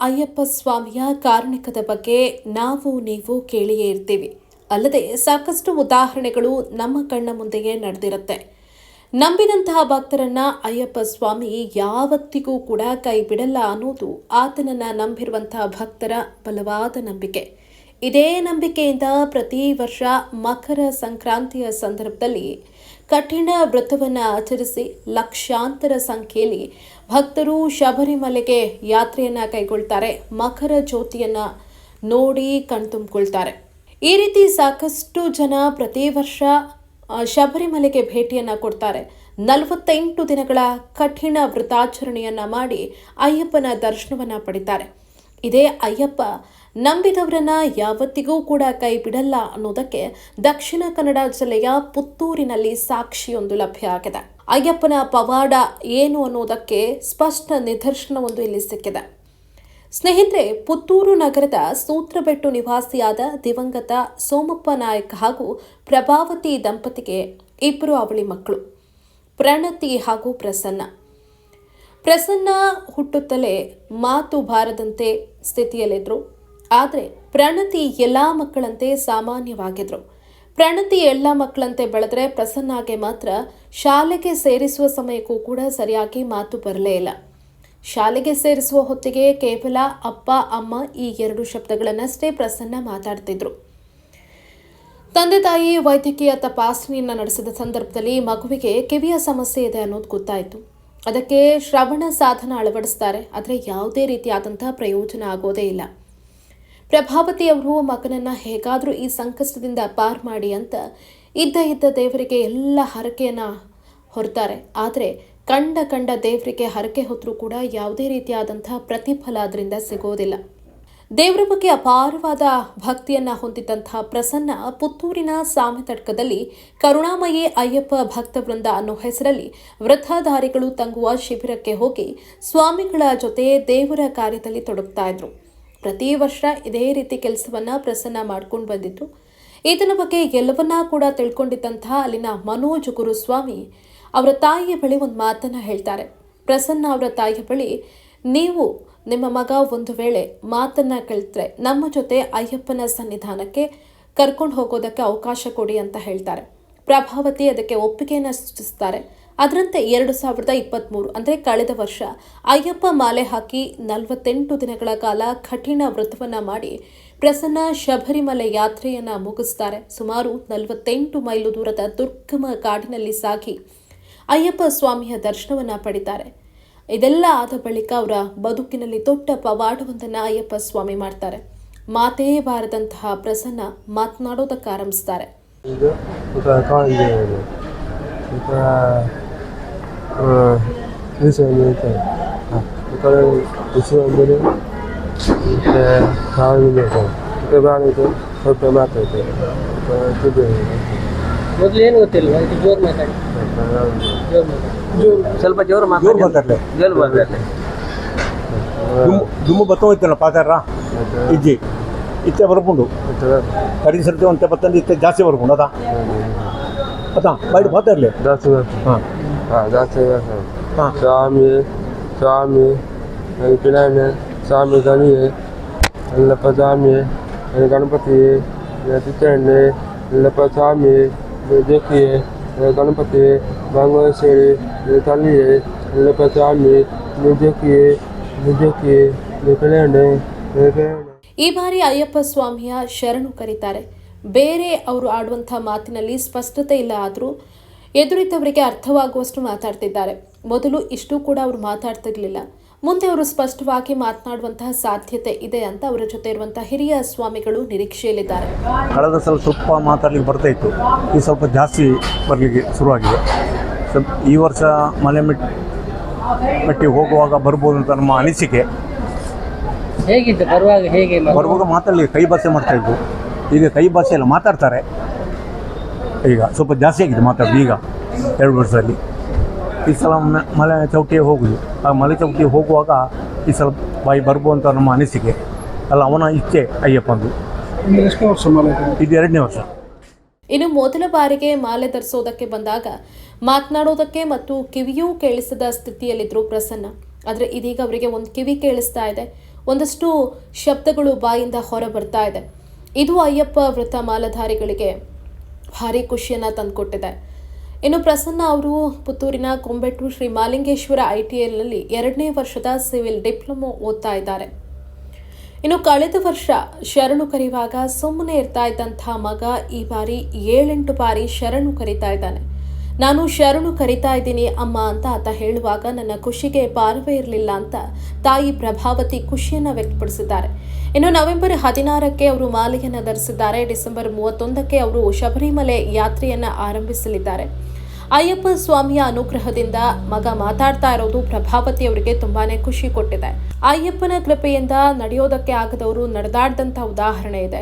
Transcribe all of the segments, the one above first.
ಅಯ್ಯಪ್ಪ ಸ್ವಾಮಿಯ ಕಾರಣಿಕದ ಬಗ್ಗೆ ನಾವು ನೀವು ಕೇಳಿಯೇ ಇರ್ತೀವಿ. ಅಲ್ಲದೆ ಸಾಕಷ್ಟು ಉದಾಹರಣೆಗಳು ನಮ್ಮ ಕಣ್ಣ ಮುಂದೆಯೇ ನಡೆದಿರುತ್ತೆ. ನಂಬಿದಂತಹ ಭಕ್ತರನ್ನ ಅಯ್ಯಪ್ಪ ಸ್ವಾಮಿ ಯಾವತ್ತಿಗೂ ಕೂಡ ಕೈ ಬಿಡಲ್ಲ ಅನ್ನೋದು ಆತನನ್ನ ನಂಬಿರುವಂತಹ ಭಕ್ತರ ಬಲವಾದ ನಂಬಿಕೆ. ಇದೇ ನಂಬಿಕೆಯಿಂದ ಪ್ರತಿ ವರ್ಷ ಮಕರ ಸಂಕ್ರಾಂತಿಯ ಸಂದರ್ಭದಲ್ಲಿ ಕಠಿಣ ವ್ರತವನ್ನು ಆಚರಿಸಿ ಲಕ್ಷಾಂತರ ಸಂಖ್ಯೆಯಲ್ಲಿ ಭಕ್ತರು ಶಬರಿಮಲೆಗೆ ಯಾತ್ರೆಯನ್ನು ಕೈಗೊಳ್ತಾರೆ. ಮಕರ ಜ್ಯೋತಿಯನ್ನು ನೋಡಿ ಕಣ್ತುಂಬಿಕೊಳ್ತಾರೆ. ಈ ರೀತಿ ಸಾಕಷ್ಟು ಜನ ಪ್ರತಿ ವರ್ಷ ಶಬರಿಮಲೆಗೆ ಭೇಟಿಯನ್ನು ಕೊಡ್ತಾರೆ. ನಲವತ್ತೆಂಟು ದಿನಗಳ ಕಠಿಣ ವ್ರತಾಚರಣೆಯನ್ನು ಮಾಡಿ ಅಯ್ಯಪ್ಪನ ದರ್ಶನವನ್ನು ಪಡಿತಾರೆ. ಇದೇ ಅಯ್ಯಪ್ಪ ನಂಬಿದವರನ್ನ ಯಾವತ್ತಿಗೂ ಕೂಡ ಕೈ ಬಿಡಲ್ಲ ಅನ್ನೋದಕ್ಕೆ ದಕ್ಷಿಣ ಕನ್ನಡ ಜಿಲ್ಲೆಯ ಪುತ್ತೂರಿನಲ್ಲಿ ಸಾಕ್ಷಿಯೊಂದು ಲಭ್ಯ ಆಗಿದೆ. ಅಯ್ಯಪ್ಪನ ಪವಾಡ ಏನು ಅನ್ನೋದಕ್ಕೆ ಸ್ಪಷ್ಟ ನಿದರ್ಶನವೊಂದು ಇಲ್ಲಿ ಸಿಕ್ಕಿದೆ. ಸ್ನೇಹಿತರೆ, ಪುತ್ತೂರು ನಗರದ ಸೂತ್ರಬೆಟ್ಟು ನಿವಾಸಿಯಾದ ದಿವಂಗತ ಸೋಮಪ್ಪ ನಾಯಕ್ ಹಾಗೂ ಪ್ರಭಾವತಿ ದಂಪತಿಗೆ ಇಬ್ಬರು ಅವಳಿ ಮಕ್ಕಳು. ಪ್ರಣತಿ ಹಾಗೂ ಪ್ರಸನ್ನ. ಪ್ರಸನ್ನ ಹುಟ್ಟುತ್ತಲೇ ಮಾತು ಬಾರದಂತೆ ಸ್ಥಿತಿಯಲ್ಲಿದ್ದರು ಆದರೆ ಪ್ರಣತಿ ಎಲ್ಲ ಮಕ್ಕಳಂತೆ ಸಾಮಾನ್ಯವಾಗಿದ್ರು. ಪ್ರಣತಿ ಎಲ್ಲ ಮಕ್ಕಳಂತೆ ಬೆಳೆದ್ರೆ ಪ್ರಸನ್ನಾಗೆ ಮಾತ್ರ ಶಾಲೆಗೆ ಸೇರಿಸುವ ಸಮಯಕ್ಕೂ ಕೂಡ ಸರಿಯಾಗಿ ಮಾತು ಬರಲೇ ಇಲ್ಲ. ಶಾಲೆಗೆ ಸೇರಿಸುವ ಹೊತ್ತಿಗೆ ಕೇವಲ ಅಪ್ಪ, ಅಮ್ಮ ಈ ಎರಡು ಶಬ್ದಗಳನ್ನಷ್ಟೇ ಪ್ರಸನ್ನ ಮಾತಾಡ್ತಿದ್ರು. ತಂದೆ ತಾಯಿ ವೈದ್ಯಕೀಯ ತಪಾಸಣೆಯನ್ನು ನಡೆಸಿದ ಸಂದರ್ಭದಲ್ಲಿ ಮಗುವಿಗೆ ಕಿವಿಯ ಸಮಸ್ಯೆ ಇದೆ ಅನ್ನೋದು ಗೊತ್ತಾಯಿತು. ಅದಕ್ಕೆ ಶ್ರವಣ ಸಾಧನ ಅಳವಡಿಸ್ತಾರೆ. ಆದರೆ ಯಾವುದೇ ರೀತಿಯಾದಂತಹ ಪ್ರಯೋಜನ ಆಗೋದೇ ಇಲ್ಲ. ಪ್ರಭಾವತಿ ಅವರು ಮಗನನ್ನ ಹೇಗಾದರೂ ಈ ಸಂಕಷ್ಟದಿಂದ ಪಾರ್ ಮಾಡಿ ಅಂತ ಇದ್ದ ಇದ್ದ ದೇವರಿಗೆ ಎಲ್ಲ ಹರಕೆಯನ್ನು ಹೊರ್ತಾರೆ. ಆದರೆ ಕಂಡ ಕಂಡ ದೇವರಿಗೆ ಹರಕೆ ಹೊತ್ತರೂ ಕೂಡ ಯಾವುದೇ ರೀತಿಯಾದಂತಹ ಪ್ರತಿಫಲ ಅದರಿಂದ ಸಿಗೋದಿಲ್ಲ. ದೇವರ ಬಗ್ಗೆ ಅಪಾರವಾದ ಭಕ್ತಿಯನ್ನ ಹೊಂದಿದ್ದಂತಹ ಪ್ರಸನ್ನ ಪುತ್ತೂರಿನ ಸಾಮೆತಡ್ಕದಲ್ಲಿ ಕರುಣಾಮಯಿ ಅಯ್ಯಪ್ಪ ಭಕ್ತವೃಂದ ಅನ್ನೋ ಹೆಸರಲ್ಲಿ ವೃದ್ಧಾಧಾರಿಗಳು ತಂಗುವ ಶಿಬಿರಕ್ಕೆ ಹೋಗಿ ಸ್ವಾಮಿಗಳ ಜೊತೆ ದೇವರ ಕಾರ್ಯದಲ್ಲಿ ತೊಡಗ್ತಾ ಇದ್ರು. ಪ್ರತಿ ವರ್ಷ ಇದೇ ರೀತಿ ಕೆಲಸವನ್ನ ಪ್ರಸನ್ನ ಮಾಡ್ಕೊಂಡು ಬಂದಿತ್ತು. ಈತನ ಬಗ್ಗೆ ಎಲ್ಲವನ್ನ ಕೂಡ ತಿಳ್ಕೊಂಡಿದ್ದಂತಹ ಅಲ್ಲಿನ ಮನೋಜ್ ಗುರುಸ್ವಾಮಿ ಅವರ ತಾಯಿಯ ಬಳಿ ಒಂದು ಮಾತನ್ನ ಹೇಳ್ತಾರೆ. ಪ್ರಸನ್ನ ಅವರ ತಾಯಿಯ ಬಳಿ, ನೀವು ನಿಮ್ಮ ಮಗ ಒಂದು ವೇಳೆ ಮಾತನ್ನ ಕಲಿತ್ರೆ ನಮ್ಮ ಜೊತೆ ಅಯ್ಯಪ್ಪನ ಸನ್ನಿಧಾನಕ್ಕೆ ಕರ್ಕೊಂಡು ಹೋಗೋದಕ್ಕೆ ಅವಕಾಶ ಕೊಡಿ ಅಂತ ಹೇಳ್ತಾರೆ. ಪ್ರಭಾವತಿ ಅದಕ್ಕೆ ಒಪ್ಪಿಗೆಯನ್ನು ಸೂಚಿಸ್ತಾರೆ. ಅದರಂತೆ ಎರಡು ಸಾವಿರದ ಇಪ್ಪತ್ತ್ಮೂರು ಅಂದರೆ ಕಳೆದ ವರ್ಷ ಅಯ್ಯಪ್ಪ ಮಾಲೆ ಹಾಕಿ ನಲವತ್ತೆಂಟು ದಿನಗಳ ಕಾಲ ಕಠಿಣ ವ್ರತವನ್ನು ಮಾಡಿ ಪ್ರಸನ್ನ ಶಬರಿಮಲೆ ಯಾತ್ರೆಯನ್ನ ಮುಗಿಸ್ತಾರೆ. ಸುಮಾರು ನಲವತ್ತೆಂಟು ಮೈಲು ದೂರದ ದುರ್ಗಮ ಕಾಡಿನಲ್ಲಿ ಸಾಗಿ ಅಯ್ಯಪ್ಪ ಸ್ವಾಮಿಯ ದರ್ಶನವನ್ನ ಪಡಿತಾರೆ. ಇದೆಲ್ಲ ಆದ ಬಳಿಕ ಅವರ ಬದುಕಿನಲ್ಲಿ ದೊಡ್ಡ ಪವಾಡವೊಂದನ್ನು ಅಯ್ಯಪ್ಪ ಸ್ವಾಮಿ ಮಾಡ್ತಾರೆ. ಮಾತೇ ಬಾರದಂತಹ ಪ್ರಸನ್ನ ಮಾತನಾಡೋದಕ್ಕೆ ಆರಂಭಿಸ್ತಾರೆ. ಕಾಣಿದೆ ಊಟ ಬಿಸಿ ಇರ್ತಾರೆ ಊಟ ಬಿಸಿ ಅಂದರೆ ಮತ್ತೆ ಕಾಣಿದೆ ಊಟ ಬಾಣಿದೆ ಸ್ವಲ್ಪ ಮಾತಾಡ್ತೇವೆ ಇದು ಮೊದಲು ಏನು ಗೊತ್ತಿಲ್ವಾ ಇದು ಜೋರು ಮಾತಾಡಿ ಜೋರು ಮಾತಾಡಿ ಸ್ವಲ್ಪ ಜೋರು ಜೋರು ಮಾತಾಡ್ಲೆ ಜೋರು ಮಾತಾಡಿ ದುಮ್ಮು ದುಮ್ಮು ಬತ್ತ ಹೋಯ್ತಲ್ಲ ಪಾತಾರ ಇಜ್ಜಿ ಇತ್ತೆ ಬರ್ಕೊಂಡು ಕಡಿದ ಸರ್ತಿ ಒಂದು ತೆಪ್ಪತ್ತಂದು ಇತ್ತೆ ಜಾಸ್ತಿ ಬರ್ಕೊಂಡು ಅದಾ ಅದಾ ಬೈಟ್ ಇರಲಿ ಜಾಸ್ತಿ ಹಾಂ ಹಾಂ ಜಾಸ್ತಿ ಹಾಂ ಸ್ವಾಮಿ ಸ್ವಾಮಿ ಪಿಲಾನೆ ಸ್ವಾಮಿ ಗಣಿಯೇ ಎಲ್ಲಪ್ಪ ಸ್ವಾಮಿ ಗಣಪತಿ ತಿಚ್ಚಣ್ಣೆ ಎಲ್ಲಪ್ಪ ಸ್ವಾಮಿ ದೇಕಿಯೇ ಗಣಪತಿ ಮಂಗೇಶ್ವರಿ ತಲ್ಲಿಯೇ ಎಲ್ಲಪ್ಪ ಸ್ವಾಮಿ ನಿಜಕ್ಕಿಯೇ ಪಿಲಾನೆ ಪಿಲಾನೆ ಈ ಬಾರಿ ಅಯ್ಯಪ್ಪ ಸ್ವಾಮಿಯ ಶರಣು ಕರೀತಾರೆ. ಬೇರೆ ಅವರು ಆಡುವಂಥ ಮಾತಿನಲ್ಲಿ ಸ್ಪಷ್ಟತೆ ಇಲ್ಲ ಆದರೂ ಎದುರಿದ್ದವರಿಗೆ ಅರ್ಥವಾಗುವಷ್ಟು ಮಾತಾಡ್ತಿದ್ದಾರೆ. ಮೊದಲು ಇಷ್ಟು ಕೂಡ ಅವರು ಮಾತಾಡ್ತಿರ್ಲಿಲ್ಲ. ಮುಂದೆ ಅವರು ಸ್ಪಷ್ಟವಾಗಿ ಮಾತನಾಡುವಂತಹ ಸಾಧ್ಯತೆ ಇದೆ ಅಂತ ಅವರ ಜೊತೆ ಇರುವಂತಹ ಹಿರಿಯ ಸ್ವಾಮಿಗಳು ನಿರೀಕ್ಷೆಯಲ್ಲಿದ್ದಾರೆ. ಕಳೆದ ಸಲ ಸ್ವಲ್ಪ ಮಾತಾಡ್ಲಿಕ್ಕೆ ಬರ್ತಾ ಇತ್ತು. ಈ ಸ್ವಲ್ಪ ಜಾಸ್ತಿ ಬರಲಿಕ್ಕೆ ಶುರುವಾಗಿದೆ. ಸ್ವಲ್ಪ ಈ ವರ್ಷ ಮನೆ ಮೆಟ್ ಮೆಟ್ಟಿಗೆ ಹೋಗುವಾಗ ಬರ್ಬೋದು ಅಂತ ನಮ್ಮ ಅನಿಸಿಕೆ. ಹೇಗಿತ್ತು? ಬರುವಾಗ ಹೇಗೆ? ಬರುವಾಗ ಮಾತಾಡಲಿಕ್ಕೆ ಕೈ ಭಾಷೆ ಮಾಡ್ತಾ ಇದ್ದು ಈಗ ಕೈ ಭಾಷೆಯಲ್ಲಿ ಎಲ್ಲ ಮಾತಾಡ್ತಾರೆ. ಈಗ ಸ್ವಲ್ಪ ಜಾಸ್ತಿ ಆಗಿದೆ ಮಾತಾಡೋದು ಈಗ ಎರಡು ವರ್ಷದಲ್ಲಿ. ಈ ಸಲ ಮಲೆ ಚೌಕಿಗೆ ಹೋಗುದು. ಆ ಮಲೆ ಚೌಕಿಗೆ ಹೋಗುವಾಗ ಈ ಸಲ ಬಾಯಿ ಬರ್ಬೋ ಅಂತ ನಮ್ಮ ಅನಿಸಿಕೆ. ಅಲ್ಲ ಅವನ ಇಚ್ಛೆ ಅಯ್ಯಪ್ಪಂದು. ಇದು ಎರಡನೇ ವರ್ಷ. ಇನ್ನು ಮೊದಲ ಬಾರಿಗೆ ಮಾಲೆ ಧರಿಸೋದಕ್ಕೆ ಬಂದಾಗ ಮಾತನಾಡೋದಕ್ಕೆ ಮತ್ತು ಕಿವಿಯೂ ಕೇಳಿಸದ ಸ್ಥಿತಿಯಲ್ಲಿದ್ರು ಪ್ರಸನ್ನ. ಆದರೆ ಇದೀಗ ಅವರಿಗೆ ಒಂದು ಕಿವಿ ಕೇಳಿಸ್ತಾ ಇದೆ. ಒಂದಷ್ಟು ಶಬ್ದಗಳು ಬಾಯಿಂದ ಹೊರ ಬರ್ತಾ ಇದೆ. ಇದು ಅಯ್ಯಪ್ಪ ವೃತ್ತ ಮಾಲಧಾರಿಗಳಿಗೆ ಭಾರಿ ಖುಷಿಯನ್ನು ತಂದುಕೊಟ್ಟಿದೆ. ಇನ್ನು ಪ್ರಸನ್ನ ಅವರು ಪುತ್ತೂರಿನ ಕೊಂಬೆಟ್ಟು ಶ್ರೀ ಮಾಲಿಂಗೇಶ್ವರ ಐ ಟಿ ಎಲ್ನಲ್ಲಿ ಎರಡನೇ ವರ್ಷದ ಸಿವಿಲ್ ಡಿಪ್ಲೊಮೊ ಓದ್ತಾ ಇದ್ದಾರೆ. ಇನ್ನು ಕಳೆದ ವರ್ಷ ಶರಣು ಕರೆಯುವಾಗ ಸುಮ್ಮನೆ ಇರ್ತಾ ಇದ್ದಂಥ ಮಗ ಈ ಬಾರಿ ಏಳೆಂಟು ಬಾರಿ ಶರಣು ಕರೀತಾ ಇದ್ದಾನೆ. ನಾನು ಶರಣು ಕರಿತಾ ಇದ್ದೀನಿ, ಅಮ್ಮ ಅಂತ ಆತ ಹೇಳುವಾಗ ನನ್ನ ಖುಷಿಗೆ ಪಾರವೇ ಇರಲಿಲ್ಲ ಅಂತ ತಾಯಿ ಪ್ರಭಾವತಿ ಖುಷಿಯನ್ನು ವ್ಯಕ್ತಪಡಿಸಿದ್ದಾರೆ. ಇನ್ನು ನವೆಂಬರ್ ಹದಿನಾರಕ್ಕೆ ಅವರು ಮಾಲೆಯನ್ನು ಧರಿಸಿದ್ದಾರೆ. ಡಿಸೆಂಬರ್ ಮೂವತ್ತೊಂದಕ್ಕೆ ಅವರು ಶಬರಿಮಲೆ ಯಾತ್ರೆಯನ್ನು ಆರಂಭಿಸಲಿದ್ದಾರೆ. ಅಯ್ಯಪ್ಪ ಸ್ವಾಮಿಯ ಅನುಗ್ರಹದಿಂದ ಮಗ ಮಾತಾಡ್ತಾ ಇರೋದು ಪ್ರಭಾವತಿ ಅವರಿಗೆ ತುಂಬಾನೇ ಖುಷಿ ಕೊಟ್ಟಿದೆ. ಅಯ್ಯಪ್ಪನ ಕೃಪೆಯಿಂದ ನಡೆಯೋದಕ್ಕೆ ಆಗದವರು ನಡೆದಾಡ್ದಂಥ ಉದಾಹರಣೆ ಇದೆ.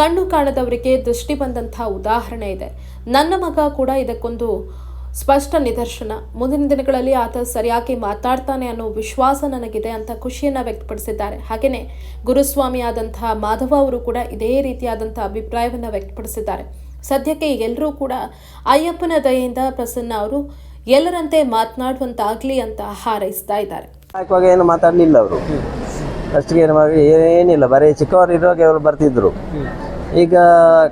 ಕಣ್ಣು ಕಾಣದವರಿಗೆ ದೃಷ್ಟಿ ಬಂದಂತಹ ಉದಾಹರಣೆ ಇದೆ. ನನ್ನ ಮಗ ಕೂಡ ಇದಕ್ಕೊಂದು ಸ್ಪಷ್ಟ ನಿದರ್ಶನ. ಮುಂದಿನ ದಿನಗಳಲ್ಲಿ ಆತ ಸರಿಯಾಗಿ ಮಾತಾಡ್ತಾನೆ ಅನ್ನೋ ವಿಶ್ವಾಸ ನನಗಿದೆ ಅಂತ ಖುಷಿಯನ್ನ ವ್ಯಕ್ತಪಡಿಸಿದ್ದಾರೆ. ಹಾಗೆಯೇ ಗುರುಸ್ವಾಮಿ ಆದಂತಹ ಮಾಧವ ಅವರು ಕೂಡ ಇದೇ ರೀತಿಯಾದಂತಹ ಅಭಿಪ್ರಾಯವನ್ನ ವ್ಯಕ್ತಪಡಿಸಿದ್ದಾರೆ. ಸದ್ಯಕ್ಕೆ ಎಲ್ಲರೂ ಕೂಡ ಅಯ್ಯಪ್ಪನ ದಯೆಯಿಂದ ಪ್ರಸನ್ನ ಅವರು ಎಲ್ಲರಂತೆ ಮಾತನಾಡುವಂತಾಗ್ಲಿ ಅಂತ ಹಾರೈಸ್ತಾ ಇದ್ದಾರೆ. ಏನು ಮಾತಾಡಲಿಲ್ಲ ಅವರು? ಏನಿಲ್ಲ ಬರೀ ಚಿಕ್ಕವರು ಇರುವಾಗ ಅವರು ಬರ್ತಿದ್ರು. ಈಗ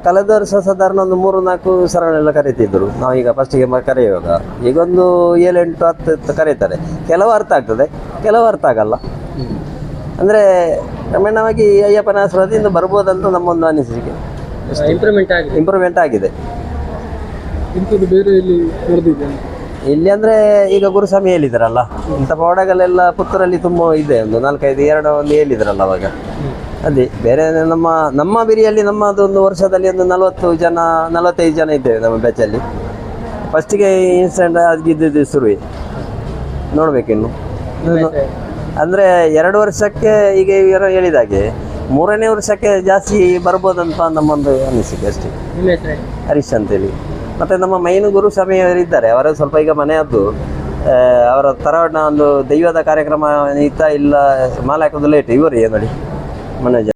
ಕಳೆದ ವರ್ಷ ಸಾಧಾರಣ ಒಂದು ಮೂರು ನಾಲ್ಕು ಸರಗಳೆಲ್ಲ ಕರೀತಿದ್ರು. ನಾವೀಗ ಈಗ ಫಸ್ಟಿಗೆ ಕರೆಯುವಾಗ. ಈಗ ಒಂದು ಏಳೆಂಟು ಹತ್ತು ಕರೀತಾರೆ. ಕೆಲವು ಅರ್ಥ ಆಗ್ತದೆ ಕೆಲವು ಅರ್ಥ ಆಗಲ್ಲ. ಅಂದರೆ ಕ್ರಮೇಣವಾಗಿ ಅಯ್ಯಪ್ಪನ ಆಶೀರ್ವಾದದಿಂದ ಬರ್ಬೋದಂತ ನಮ್ಮೊಂದು ಅನಿಸಿಕೆ. ಇಂಪ್ರೂವ್ಮೆಂಟ್ ಆಗಿದೆ. ಇಂಪ್ರೂವ್ಮೆಂಟ್ ಆಗಿದೆ. ಬೇರೆ ಇಲ್ಲಿ ಇಲ್ಲಿ ಅಂದ್ರೆ ಈಗ ಗುರುಸ್ವಾಮಿ ಹೇಳಿದ್ರಲ್ಲ ಇಂಥ ಪೌಡಗಳೆಲ್ಲ ಪುತ್ತೂರಲ್ಲಿ ತುಂಬ ಇದೆ. ಒಂದು ನಾಲ್ಕೈದು ಎರಡು ಒಂದು ಹೇಳಿದ್ರಲ್ಲ ಅವಾಗ. ಅದೇ ಬೇರೆ ನಮ್ಮ ನಮ್ಮ ಬಿರಿಯಲ್ಲಿ ನಮ್ಮದು ಒಂದು ವರ್ಷದಲ್ಲಿ ಒಂದು ನಲವತ್ತು ಜನ ನಲವತ್ತೈದು ಜನ ಇದ್ದೇವೆ ನಮ್ಮ ಬ್ಯಾಚಲ್ಲಿ ಫಸ್ಟಿಗೆ ಇನ್ಸಿಡೆಂಟ್ ಆಗಿದ್ದು ಶುರುವೆ. ನೋಡ್ಬೇಕು ಇನ್ನು- ಅಂದ್ರೆ ಎರಡು ವರ್ಷಕ್ಕೆ ಈಗ ಇವರು ಹೇಳಿದಾಗೆ ಮೂರನೇ ವರ್ಷಕ್ಕೆ ಜಾಸ್ತಿ ಬರ್ಬೋದಂತ ನಮ್ಮೊಂದು ಅನಿಸಿಕೆ ಅಷ್ಟೇ. ಹರೀಶ್ ಅಂತೇಳಿ. ಮತ್ತೆ ನಮ್ಮ ಮೈನು ಗುರು ಸ್ವಾಮಿಯವರಿದ್ದಾರೆ ಅವರ ಸ್ವಲ್ಪ ಈಗ ಮನೆಯದ್ದು. ಅವರ ತರವಣ್ಣ ಒಂದು ದೈವದ ಕಾರ್ಯಕ್ರಮ ಇತ್ತ ಇಲ್ಲ ಮಾಲೆ ಹಾಕೋದು ಲೇಟ್ ಇವರು ನೋಡಿ? ಮನೋಜ